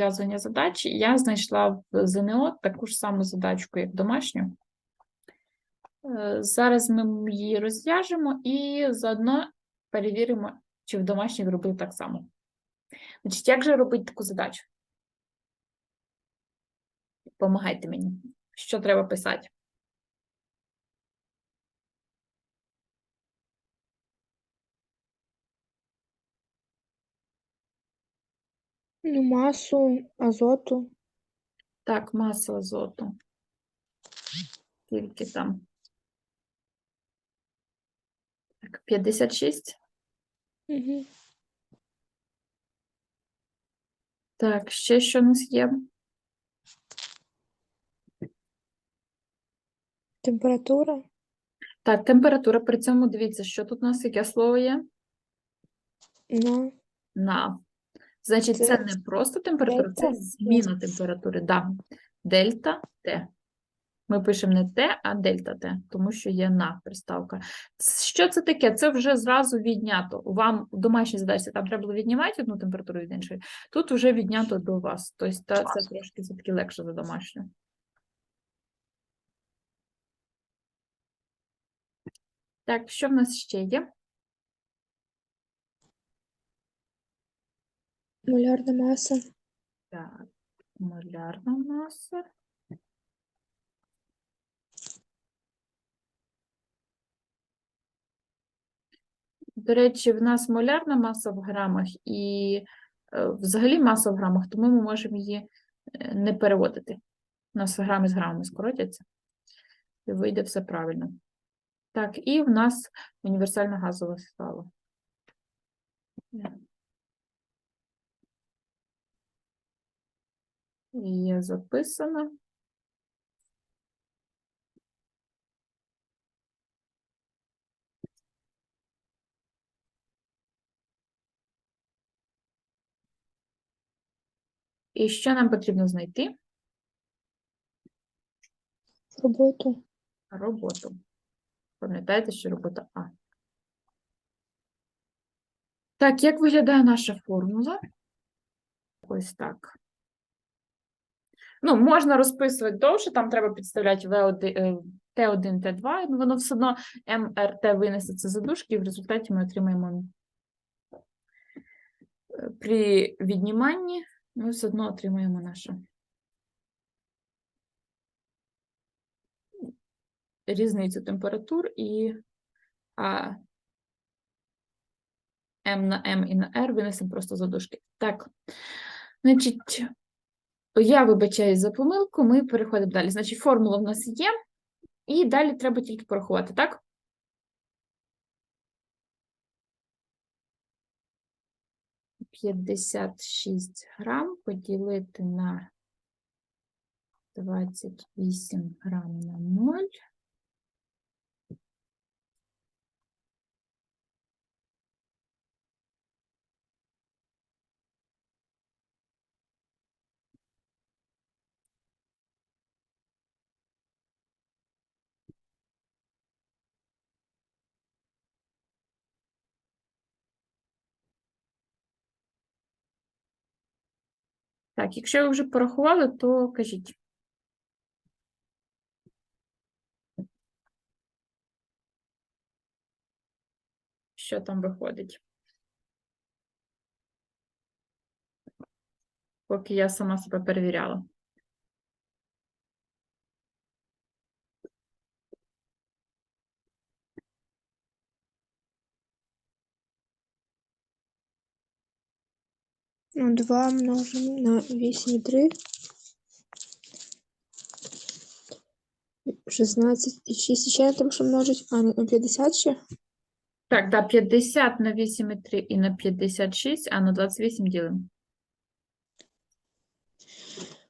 розв'язування задачі. Я знайшла в ЗНО таку ж саму задачку, як домашню. Е, Зараз ми її розв'яжемо і заодно перевіримо, чи в домашніх робив так само. Значить, як же робити таку задачу? Помагайте мені. Що треба писати? Ну, масу азоту. Так, маса азоту. Скільки там? Так, 56. Угу. Так, ще що у нас є? Температура. Так, температура. При цьому дивіться, що тут у нас яке слово є? На. На. Значить, це, Це не просто температура, це зміна температури. Да. Дельта Т. Ми пишемо не Т, а дельта Т, тому що є на приставка. Що це таке? Це вже зразу віднято. Вам в домашній задачі там треба було віднімати одну температуру від іншої. Тут вже віднято до вас. Тобто це трошки все-таки легше за домашню. Так, що в нас ще є? Молярна маса. Так, молярна маса. До речі, в нас молярна маса в грамах і е, взагалі маса в грамах, тому ми можемо її е, не переводити. У нас грами з грамами скоротяться. І вийде все правильно. Так, і в нас універсальна газова стала. Є записано. І що нам потрібно знайти? Роботу. Роботу. Пам'ятаєте, що робота А. Так, як виглядає наша формула? Ось так. Ну, можна розписувати довше, там треба підставляти V1, е, Т1, Т2, і воно все одно МРТ винесеться за дужки, і в результаті ми отримаємо е, при відніманні ми все одно отримаємо наше різницю температур і а, М на М і на R винесемо просто за дужки. Так, значить, я вибачаюсь за помилку, ми переходимо далі. Значить, формула в нас є, і далі треба тільки порахувати, так? П'ятдесят шість грам поділити на 28 грам на 0. Так, якщо ви вже порахували, то кажіть. Що там виходить? Поки я сама себе перевіряла. 2 множимо на 8,3. 16 і 6 ще треба, що множить. А, на 50 ще? Так, да, 50 на 8,3 і на 56, а на 28 ділимо.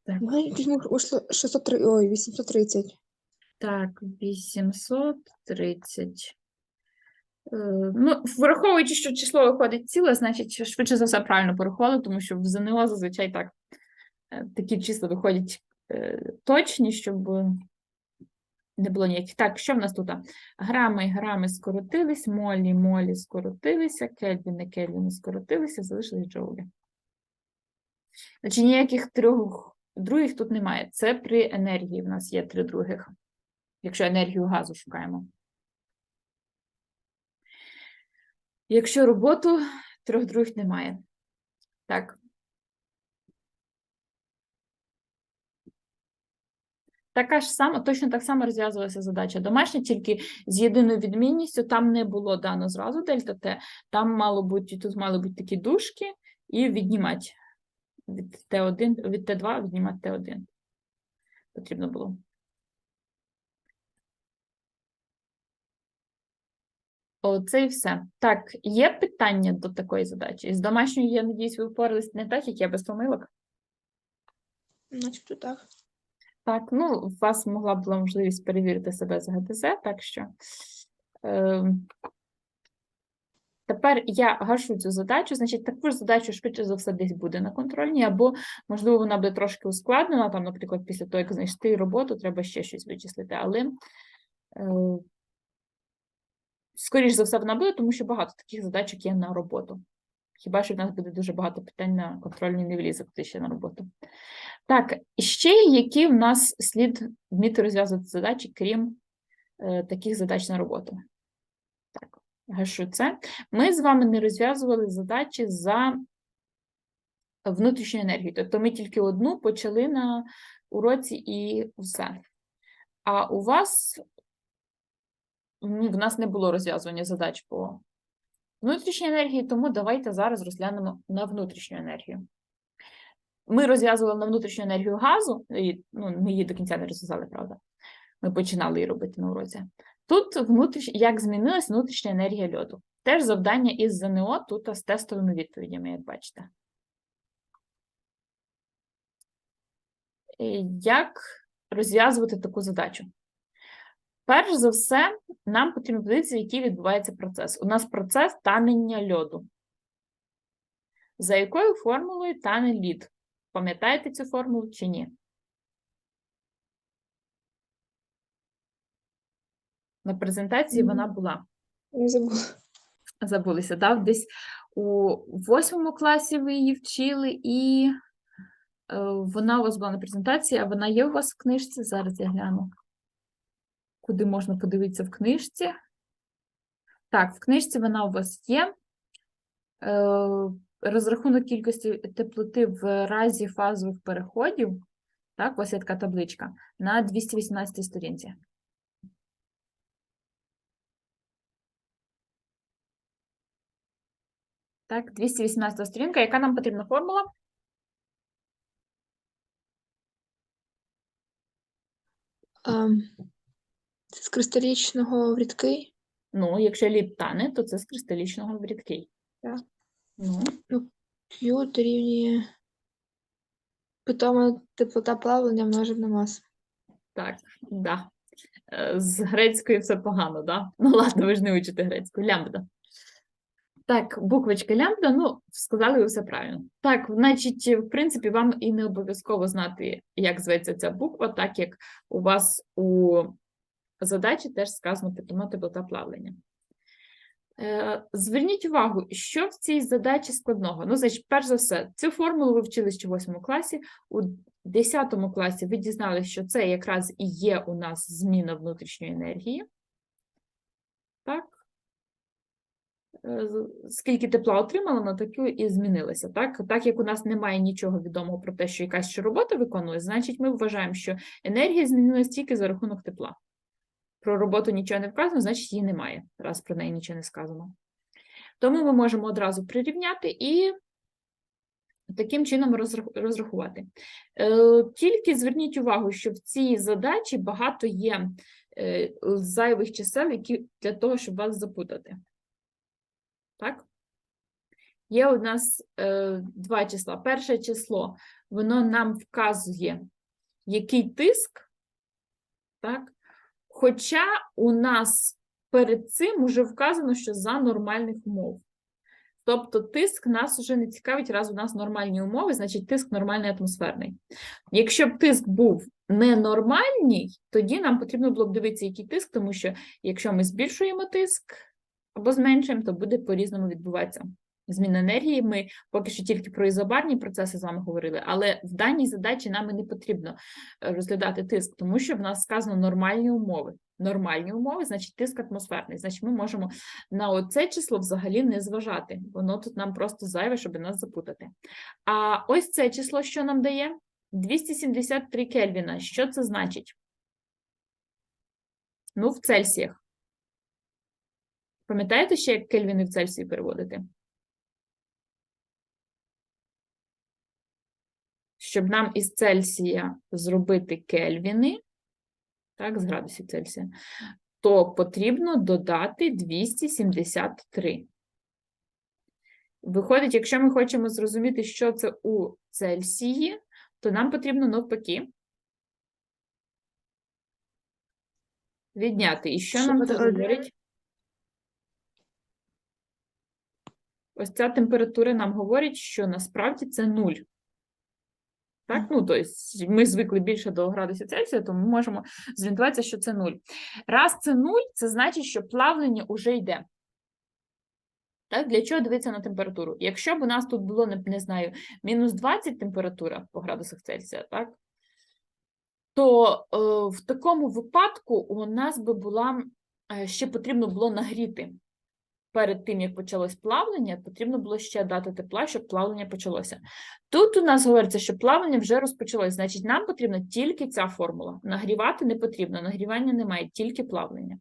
Так, вийшло 603, ой, 830. так, 830. Е, Ну, враховуючи, що число виходить ціле, значить, швидше за все правильно порахували, тому що в ЗНО зазвичай так е, такі числа виходять е, точні, щоб не було ніяких. Так, що в нас тут? Грами, грами скоротились, молі, молі скоротилися, кельвіни, кельвіни скоротилися, залишились джоулі. Значить, ніяких трьох других тут немає. Це при енергії в нас є три других, якщо енергію газу шукаємо. Якщо роботу, трьох других немає. Так. Така ж сама, точно так само розв'язувалася задача домашня, тільки з єдиною відмінністю там не було дано зразу дельта Т, там мало бути, тут мали бути такі дужки і віднімати від Т1, від Т2 віднімати Т1. Потрібно було. Оце і все. Так, є питання до такої задачі? З домашньою, я надіюсь, ви впорались не так, як я без помилок. Начебто так. Так, ну, у вас могла була можливість перевірити себе з ГТЗ, так що е, тепер я гашу цю задачу, значить, таку ж задачу швидше за все десь буде на контрольній, або, можливо, вона буде трошки ускладнена, там, наприклад, після того, як знайшти роботу, треба ще щось вичислити, але е, скоріш за все вона буде, тому що багато таких задачок є на роботу. Хіба що в нас буде дуже багато питань на контрольній не влізе куди ще на роботу. Так, ще які в нас слід вміти розв'язувати задачі, крім е, таких задач на роботу. Так, гашу це. Ми з вами не розв'язували задачі за внутрішню енергію. Тобто ми тільки одну почали на уроці і все. А у вас в нас не було розв'язування задач по внутрішній енергії, тому давайте зараз розглянемо на внутрішню енергію. Ми розв'язували на внутрішню енергію газу, і, ну, ми її до кінця не розв'язали, правда. Ми починали її робити на уроці. Тут внутріш... як змінилась внутрішня енергія льоду. Теж завдання із ЗНО тут з тестовими відповідями, як бачите. Е, Як розв'язувати таку задачу? Перш за все, нам потрібно подивитися, який відбувається процес. У нас процес танення льоду. За якою формулою тане лід? Пам'ятаєте цю формулу чи ні? На презентації вона була. Забула. Забулися, да? Десь у восьмому класі ви її вчили, і е, вона у вас була на презентації, а вона є у вас в книжці. Зараз я гляну. Куди можна подивитися в книжці? Так, в книжці вона у вас є. Е, розрахунок кількості теплоти в разі фазових переходів. Так, вас є така табличка на 218 сторінці. Так, 218 сторінка. Яка нам потрібна формула? Ем, це з кристалічного в рідкий. Ну, якщо лід тане, то це з кристалічного в рідкий. Так. Ну, Q дорівнює питома теплота плавлення множив на масу. так, да. Е, З грецькою все погано, да? Ну, ладно, ви ж не учите грецьку. Лямбда. Так, буквочка лямбда, ну, сказали ви все правильно. Так, значить, в принципі, вам і не обов'язково знати, як зветься ця буква, так як у вас у задачі теж сказано питома теплота плавлення. Е, Зверніть увагу, що в цій задачі складного. Ну, значить, перш за все, цю формулу ви вчили ще в 8 класі. У 10 класі ви дізналися, що це якраз і є у нас зміна внутрішньої енергії. Так. Е, Скільки тепла отримала, на таку і змінилася. Так? так як у нас немає нічого відомого про те, що якась ще робота виконує, значить ми вважаємо, що енергія змінилась тільки за рахунок тепла. Про роботу нічого не вказано, значить її немає, раз про неї нічого не сказано. Тому ми можемо одразу прирівняти і таким чином розрахувати. Е, Тільки зверніть увагу, що в цій задачі багато є е, зайвих чисел, які для того, щоб вас запутати. Так? Є у нас е, два числа. Перше число, воно нам вказує, який тиск, так? Хоча у нас перед цим вже вказано, що за нормальних умов. Тобто тиск нас вже не цікавить, раз у нас нормальні умови, значить тиск нормальний атмосферний. Якщо б тиск був ненормальний, тоді нам потрібно було б дивитися, який тиск, тому що якщо ми збільшуємо тиск або зменшуємо, то буде по-різному відбуватися змін енергії. Ми поки що тільки про ізобарні процеси з вами говорили, але в даній задачі нам і не потрібно е, розглядати тиск, тому що в нас сказано нормальні умови. Нормальні умови, значить тиск атмосферний. Значить, ми можемо на оце число взагалі не зважати. Воно тут нам просто зайве, щоб нас запутати. А ось це число, що нам дає? 273 Кельвіна. Що це значить? Ну, в Цельсіях. Пам'ятаєте ще, як Кельвіни в Цельсії переводити? Щоб нам із Цельсія зробити Кельвіни, так, з градусів Цельсія, то потрібно додати 273. Виходить, якщо ми хочемо зрозуміти, що це у Цельсії, то нам потрібно навпаки відняти. І що Що нам це говорить? Ось ця температура нам говорить, що насправді це нуль. Так, ну, тобто ми звикли більше до градусів Цельсія, то ми можемо зорієнтуватися, що це нуль. Раз це нуль, це значить, що плавлення вже йде. Так, для чого дивитися на температуру? Якщо б у нас тут було, не, не знаю, мінус 20 температура по градусах Цельсія, так, то е, в такому випадку у нас би була, е, ще потрібно було нагріти. Перед тим, як почалось плавлення, потрібно було ще дати тепла, щоб плавлення почалося. Тут у нас говориться, що плавлення вже розпочалось, значить, нам потрібна тільки ця формула. Нагрівати не потрібно, нагрівання немає, тільки плавлення.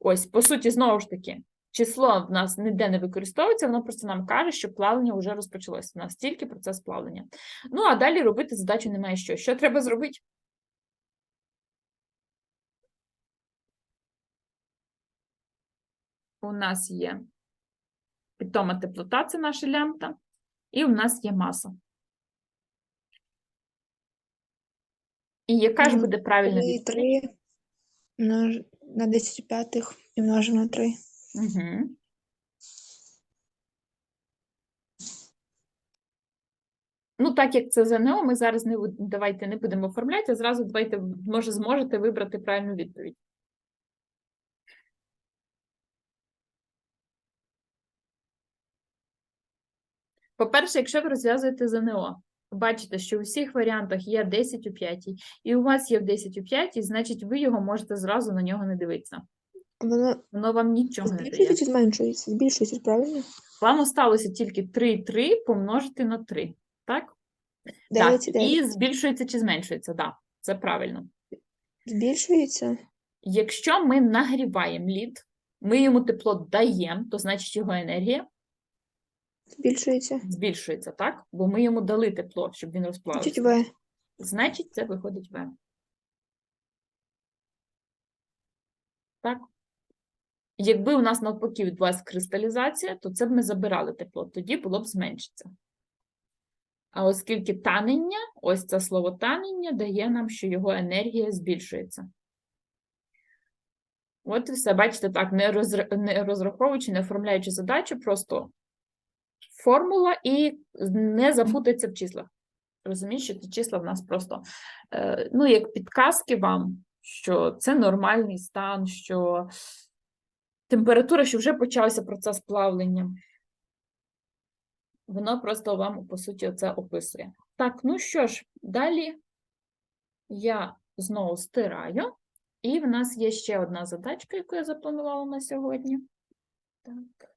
Ось, по суті, знову ж таки, число в нас ніде не використовується, воно просто нам каже, що плавлення вже розпочалось. У нас тільки процес плавлення. Ну, а далі робити задачу немає що. Що треба зробити? У нас є питома теплота, це наша лямбда, і у нас є маса. І яка ж буде правильна відповідь? 3 на 10 п'ятих і множимо на 3. Угу. Ну, так як це ЗНО, ми зараз не давайте не будемо оформляти, а зразу давайте, може, зможете вибрати правильну відповідь. По-перше, якщо ви розв'язуєте ЗНО, бачите, що у всіх варіантах є 10 у 5, і у вас є в 10 у 5, значить ви його можете зразу на нього не дивитися. Воно Воно вам нічого не дає. збільшується чи зменшується? Збільшується, правильно? Вам осталося тільки 3,3 помножити на 3, так? 9 так, і 9. і збільшується чи зменшується, так, да, це правильно. Збільшується? Якщо ми нагріваємо лід, ми йому тепло даємо, то значить його енергія Збільшується. збільшується, так? Бо ми йому дали тепло, щоб він Значить розплавився. В. Значить, це виходить В. Так? Якби у нас навпаки відбулася кристалізація, то це б ми забирали тепло, тоді було б зменшиться. А оскільки танення, ось це слово танення дає нам, що його енергія збільшується. От і все, бачите, так, не розраховуючи, не оформляючи задачу, просто формула і не запутаться в числах. Розумієш, що ці числа в нас просто, е, ну, як підказки вам, що це нормальний стан, що температура, що вже почався процес плавлення. Воно просто вам, по суті, це описує. Так, ну що ж, далі я знову стираю, і в нас є ще одна задачка, яку я запланувала на сьогодні. Так.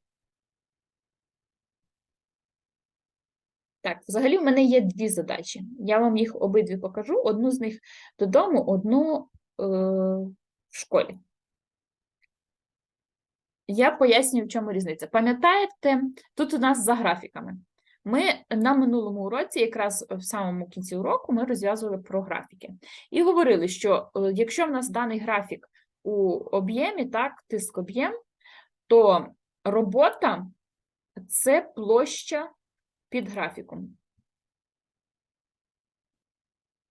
Так, взагалі в мене є дві задачі. Я вам їх обидві покажу. Одну з них додому, одну е, в школі. Я пояснюю, в чому різниця. Пам'ятаєте, тут у нас за графіками. Ми на минулому уроці, якраз в самому кінці уроку, ми розв'язували про графіки. І говорили, що е, якщо в нас даний графік у об'ємі, так, тиск об'єм, то робота це площа під графіком.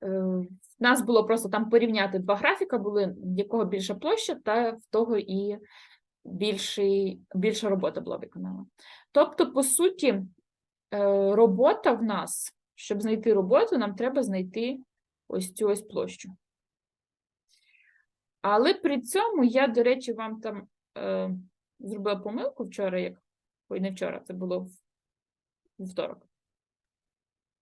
Е, В нас було просто там порівняти два графіка, були в якого більша площа, та в того і більший, більша робота була виконана. Тобто, по суті, е, робота в нас, щоб знайти роботу, нам треба знайти ось цю ось площу. Але при цьому я, до речі, вам там е, зробила помилку вчора, як ой, не вчора, це було в Вівторок.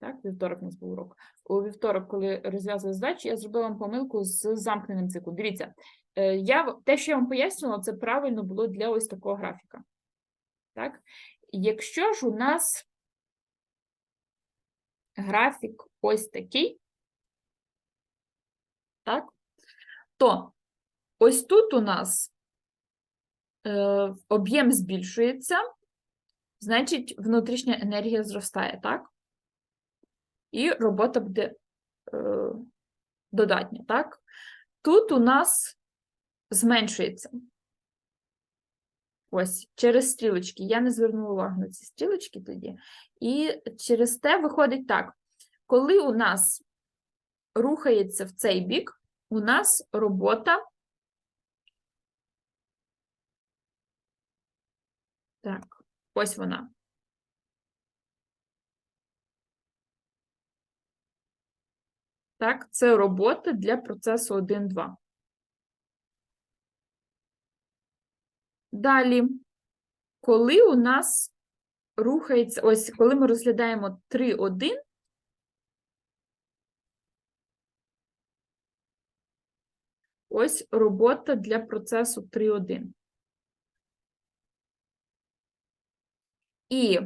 Так, вівторок у нас був урок. У вівторок, коли розв'язували задачі, я зробила вам помилку з замкненим циклом. Дивіться, е, я, те, що я вам пояснювала, це правильно було для ось такого графіка. Так? Якщо ж у нас графік ось такий, так, то ось тут у нас е, об'єм збільшується, значить, внутрішня енергія зростає, так? І робота буде е, додатня, так? Тут у нас зменшується. Ось, через стрілочки. Я не звернула увагу на ці стрілочки тоді. І через те виходить так: коли у нас рухається в цей бік, у нас робота. Так, ось вона. Так, це робота для процесу 1-2. Далі, коли у нас рухається, ось коли ми розглядаємо 3-1, ось робота для процесу 3-1. І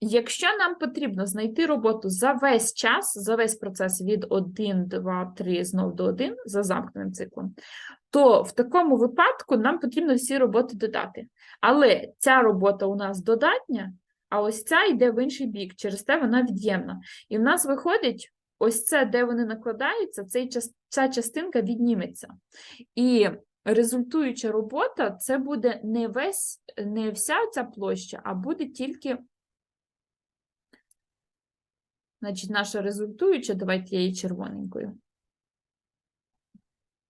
якщо нам потрібно знайти роботу за весь час, за весь процес від 1, 2, 3, знов до 1, за замкненим циклом, то в такому випадку нам потрібно всі роботи додати. Але ця робота у нас додатня, а ось ця йде в інший бік, через те вона від'ємна. І в нас виходить, ось це, де вони накладаються, ця частинка відніметься. І результуюча робота це буде не весь, не вся ця площа, а буде тільки. Значить, наша результуюча, давайте я її червоненькою.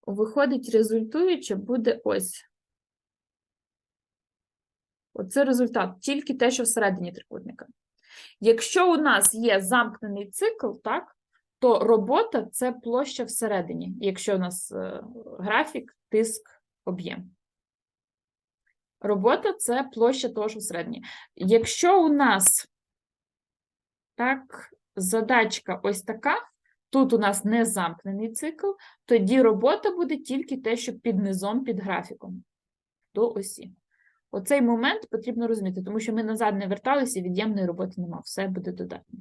Виходить, результуюча буде ось. Оце результат, тільки те, що всередині трикутника. Якщо у нас є замкнений цикл, так, то робота це площа всередині, якщо у нас е, графік, тиск, об'єм. Робота це площа того, що всередині. Якщо у нас так, задачка ось така, тут у нас не замкнений цикл, тоді робота буде тільки те, що під низом, під графіком до осі. Оцей момент потрібно розуміти, тому що ми назад не верталися, від'ємної роботи нема, все буде додатньо.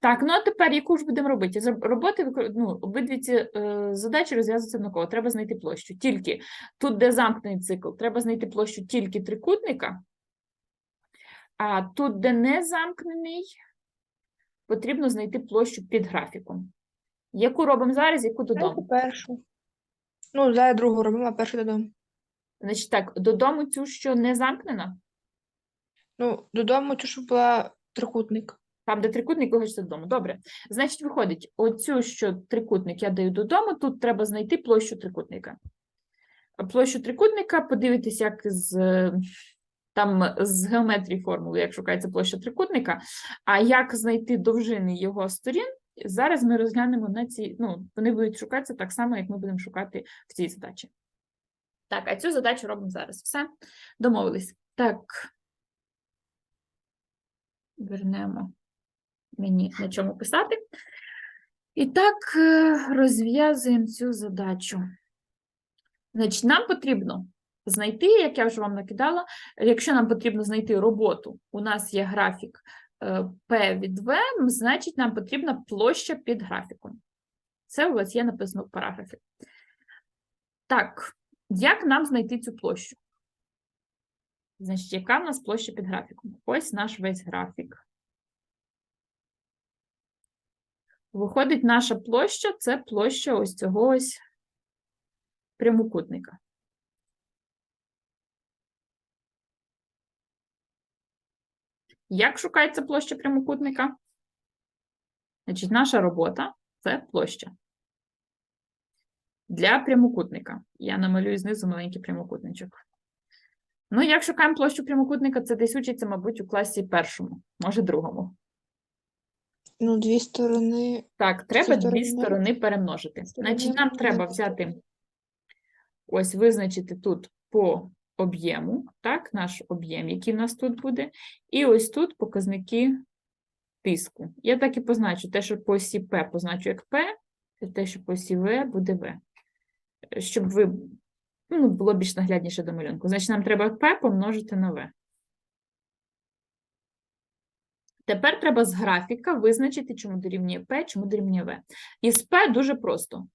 Так, ну а тепер яку ж будемо робити? Роботи ну, обидві ці е, задачі розв'язуються однаково. Треба знайти площу. Тільки тут, де замкнений цикл, треба знайти площу тільки трикутника, а тут, де не замкнений, потрібно знайти площу під графіком. Яку робимо зараз, яку додому? першу. Ну, зараз другу робимо, а першу додому. Значить так, додому цю, що не замкнена, Ну, додому цю, щоб була трикутник. Там, де трикутник, хочете додому. Добре. Значить, виходить, оцю, що трикутник я даю додому, тут треба знайти площу трикутника. Площу трикутника, подивитися, як з, там, з геометрії формули, як шукається площа трикутника, а як знайти довжини його сторін, зараз ми розглянемо на ці, ну, вони будуть шукатися так само, як ми будемо шукати в цій задачі. Так, а цю задачу робимо зараз. Все, домовились. Так. Вернемо мені на чому писати. І так, е, розв'язуємо цю задачу. Значить, нам потрібно знайти, як я вже вам накидала, якщо нам потрібно знайти роботу, у нас є графік е, P від V, значить, нам потрібна площа під графіком. Це у вас є написано в параграфі. Так, як нам знайти цю площу? Значить, яка в нас площа під графіком? Ось наш весь графік. Виходить, наша площа це площа ось цього ось прямокутника. Як шукається площа прямокутника? Значить, наша робота це площа. Для прямокутника. Я намалюю знизу маленький прямокутничок. Ну, як шукаємо площу прямокутника, це десь учиться, мабуть, у класі першому, може другому. Ну, дві сторони. Так, треба дві сторони. сторони перемножити. Значить, нам треба взяти, ось визначити тут по об'єму, так, наш об'єм, який в нас тут буде, і ось тут показники тиску. Я так і позначу. Те, що по осі П позначу як П, і те, що по осі В буде В. Щоб ви ну, було більш наглядніше до малюнку. Значить, нам треба П помножити на В. Тепер треба з графіка визначити, чому дорівнює П, чому дорівнює В. І з П дуже просто.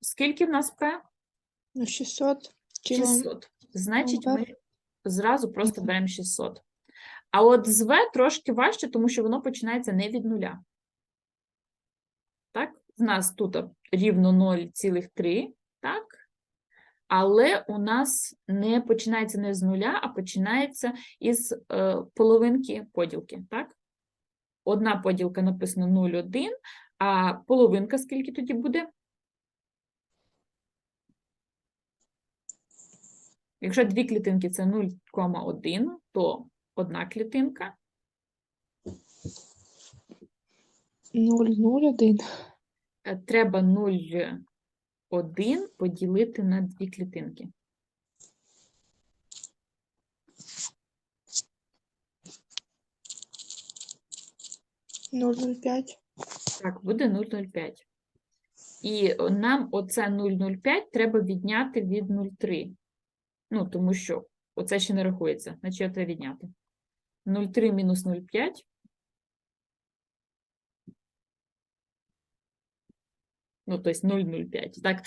Скільки в нас? Ну, 600 кіло. 600. Значить, ми зразу просто беремо 600. А от з В трошки важче, тому що воно починається не від нуля. Так? В нас тут рівно 0,3, так? Але у нас не починається не з нуля, а починається із е, половинки поділки, так? Одна поділка написано 0,1, а половинка скільки тоді буде? Якщо дві клітинки це 0,1, то одна клітинка 001. е, треба 0,1 поділити на дві клітинки. Нуль нуль п'ять. Так, буде 0,05. І нам оце 0,05 треба відняти від 0,3. Ну, тому що оце ще не рахується, значить треба відняти. 0,3 мінус 0,5. Ну, тобто 0,05. Так,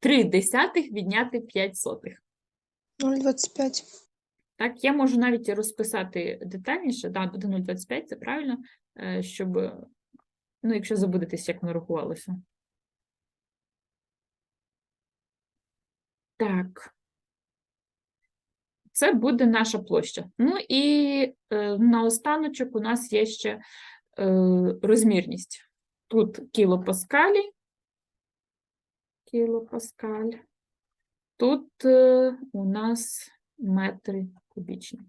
3 десятих відняти 5 сотих. 0,25. Так, я можу навіть розписати детальніше, да, буде 0,25, це правильно, е, щоб, ну, якщо забудетесь, як воно рахувалося. Так. Це буде наша площа. Ну і е, наостаночок у нас є ще е, розмірність. Тут кілопаскалі, кілопаскаль. Тут е, у нас метри кубічні.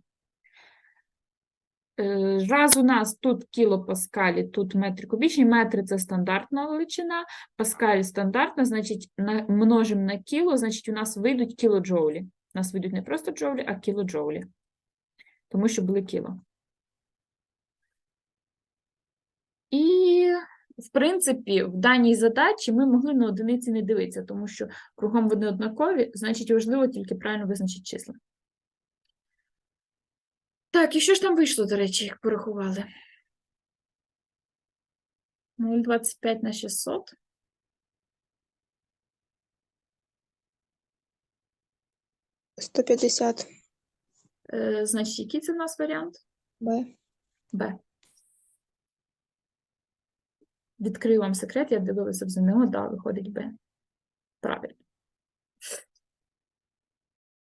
Е, Раз у нас тут кілопаскалі, тут метри кубічні. Метри це стандартна величина, паскаль стандартна, значить, множимо на кіло, значить, у нас вийдуть кілоджоулі. У нас вийдуть не просто джоулі, а кілоджоулі. Тому що були кіло. І, в принципі, в даній задачі ми могли на одиниці не дивитися, тому що кругом вони однакові, значить, важливо тільки правильно визначити числа. Так, і що ж там вийшло, до речі, як порахували? 0,25 на 600. Сто п'ятдесят. Е, значить, який це в нас варіант? Б. Б. Відкрию вам секрет, я дивилася в ЗНО, да, виходить Б. Правильно.